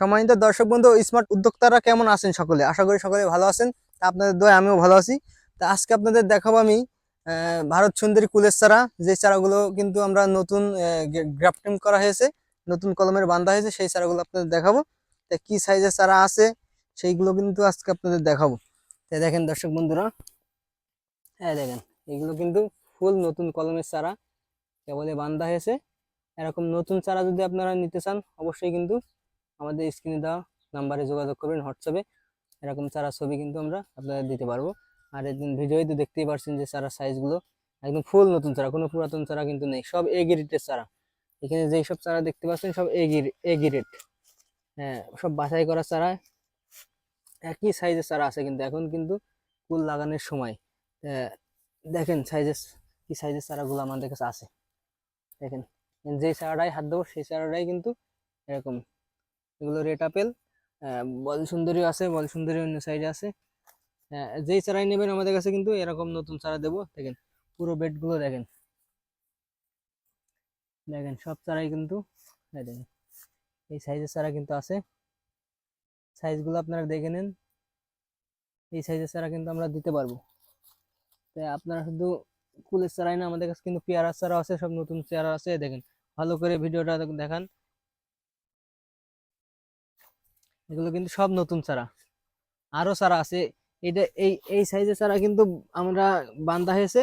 সম্মানিত দর্শক বন্ধু স্মার্ট উদ্যোক্তারা কেমন আছেন সকলে? আশা করি সকলে ভালো আছেন। তা আপনাদের দয় আমিও ভালো আছি। তা আজকে আপনাদের দেখাবো আমি ভারত সুন্দরী কুলের চারা। যে চারাগুলো কিন্তু আমরা নতুন গ্রাফটিং করা হয়েছে, নতুন কলমের বান্ধা হয়েছে, সেই চারাগুলো আপনাদের দেখাবো। তা কি সাইজের চারা আছে, সেইগুলো কিন্তু আজকে আপনাদের দেখাবো। তা দেখেন দর্শক বন্ধুরা হ্যাঁ দেখেন, এগুলো কিন্তু ফুল নতুন কলমের চারা। কেবলে বান্ধা হয়েছে। এরকম নতুন চারা যদি আপনারা নিতে চান, অবশ্যই কিন্তু আমাদের স্ক্রিনে দেওয়া নাম্বারে যোগাযোগ করবেন হোয়াটসঅ্যাপে এরকম চারা ছবি কিন্তু আমরা আপনাদের দিতে পারব। আর একদিন ভিডিওই তো দেখতেই পারছেন যে চারা সাইজগুলো একদম ফুল নতুন চারা, কোনো পুরাতন চারা কিন্তু নেই, সব এ গ্রেডের চারা। এখানে যেই সব চারা দেখতে পাচ্ছেন সব এ এ গ্রেড হ্যাঁ সব বাছাই করা চারা, একই সাইজের চারা আছে কিন্তু, এখন কিন্তু ফুল লাগানোর সময়। দেখেন সাইজের কি সাইজের চারাগুলো আমাদের কাছে আছে। দেখেন, যেই চারাটাই হাত দেবো, সেই চারাটাই কিন্তু এরকম এগুলো রেড আপেল বল সুন্দরী আছে বল সুন্দরী অন্য সাইডে আছে। আহ, যেই চারাই নেবেন আমাদের কাছে কিন্তু এরকম নতুন চারা দেবো। দেখেন পুরো বেডগুলো দেখেন। দেখেন সব চারাই কিন্তু দেখেন এই সাইজের চারা কিন্তু আছে। সাইজগুলো আপনারা দেখে নেন। এই সাইজের চারা কিন্তু আমরা দিতে পারব। তাই আপনারা শুধু কুলের চারাই না আমাদের কাছে কিন্তু পেয়ারার চারা আছে সব নতুন চারা আছে। দেখেন ভালো করে ভিডিওটা দেখান। এগুলো কিন্তু সব নতুন চারা। আরও চারা আছে। এটা এই এই সাইজের চারা কিন্তু আমরা বান্ধা হয়েছে।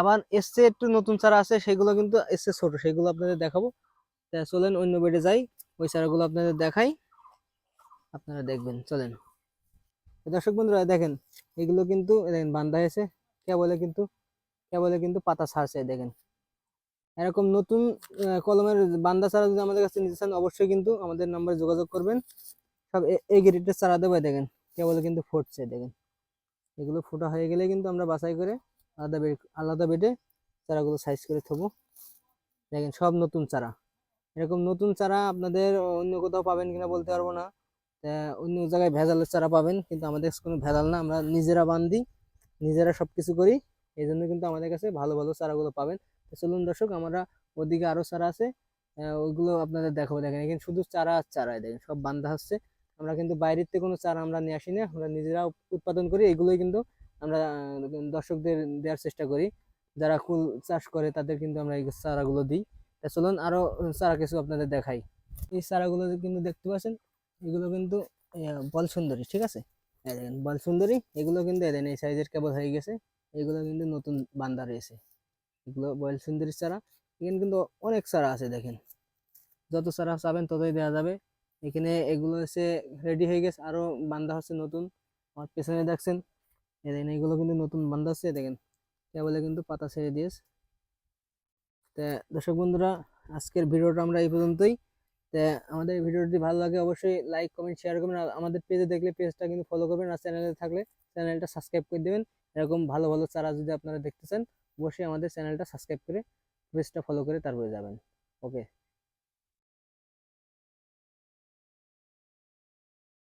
আবার এসছে একটু নতুন চারা আছে, সেগুলো কিন্তু এসছে ছোট, সেগুলো আপনাদের দেখাবো। তা চলেন অন্য বেডে যাই, ওই চারাগুলো আপনাদের দেখাই। আপনারা দেখবেন, চলেন। দর্শক বন্ধুরা, দেখেন, এগুলো কিন্তু, দেখেন বান্ধা হয়েছে। কেবলে কিন্তু কেবলে কিন্তু পাতা ছাড়ছে, দেখেন। এরকম নতুন কলমের বান্দা ছাড়া যদি আমাদের কাছে নিতে চান, অবশ্যই কিন্তু আমাদের নাম্বারে যোগাযোগ করবেন। সব এই গ্রেডের চারা দেবো দেখেন, কেবল কিন্তু ফুটছে দেখেন। এগুলো ফোটা হয়ে গেলে কিন্তু আমরা বাছাই করে আলাদা বেড আলাদা বেডে চারাগুলো সাইজ করে থবো। দেখেন, সব নতুন চারা। এরকম নতুন চারা আপনাদের অন্য কোথাও পাবেন কিনা বলতে পারব না। অন্য জায়গায় ভেজালের চারা পাবেন, কিন্তু আমাদের কোনো ভেজাল না। আমরা নিজেরা বান্ধি নিজেরা সব কিছু করি। এই জন্য কিন্তু আমাদের কাছে ভালো ভালো চারাগুলো পাবেন। তো চলুন দর্শক, আমরা ওদিকে আরও চারা আছে। ওইগুলো আপনাদের দেখাবো। দেখেন, এখানে শুধু চারা আর চারাই দেখেন, সব বান্ধা হচ্ছে। আমরা কিন্তু বাইরের থেকে কোনো চারা আমরা নিয়ে আসি না আমরা নিজেরা উৎপাদন করি, এগুলোই কিন্তু আমরা দর্শকদের দেওয়ার চেষ্টা করি। যারা কুল চাষ করে তাদের কিন্তু আমরা এই চারাগুলো দিই। তা চলুন আরও চারা কিছু আপনাদের দেখাই। এই চারাগুলো কিন্তু দেখতে পাচ্ছেন, এগুলো কিন্তু বল সুন্দরী, ঠিক আছে? বল সুন্দরী, এগুলো কিন্তু দেখেন, এই সাইজের কেবল হয়ে গেছে। এগুলো কিন্তু নতুন বান্দা রয়েছে। এগুলো বয়েল সুন্দরী চারা। এখানে কিন্তু অনেক চারা আছে, দেখেন। যত চারা চাবেন ততই দেওয়া যাবে। এখানে এগুলো হচ্ছে রেডি হয়ে গেছে। আরও বান্দা হচ্ছে নতুন। আমার পেছনে দেখছেন? দেখেন, এগুলো কিন্তু নতুন বান্দা হচ্ছে দেখেন। কেবলে কিন্তু পাতা ছেড়ে দিয়েছে। তা দর্শক বন্ধুরা, আজকের ভিডিওটা আমরা এই পর্যন্তই। তা আমাদের ভিডিওটি ভালো লাগে অবশ্যই লাইক কমেন্ট শেয়ার করবেন। আর আমাদের পেজে দেখলে পেজটা কিন্তু ফলো করবেন। আর চ্যানেলে থাকলে চ্যানেলটা সাবস্ক্রাইব করে দেবেন। এরকম ভালো ভালো চারা যদি আপনারা দেখতে চান, অবশ্যই আমাদের চ্যানেলটা সাবস্ক্রাইব করে পেজটা ফলো করে তারপরে যাবেন। ওকে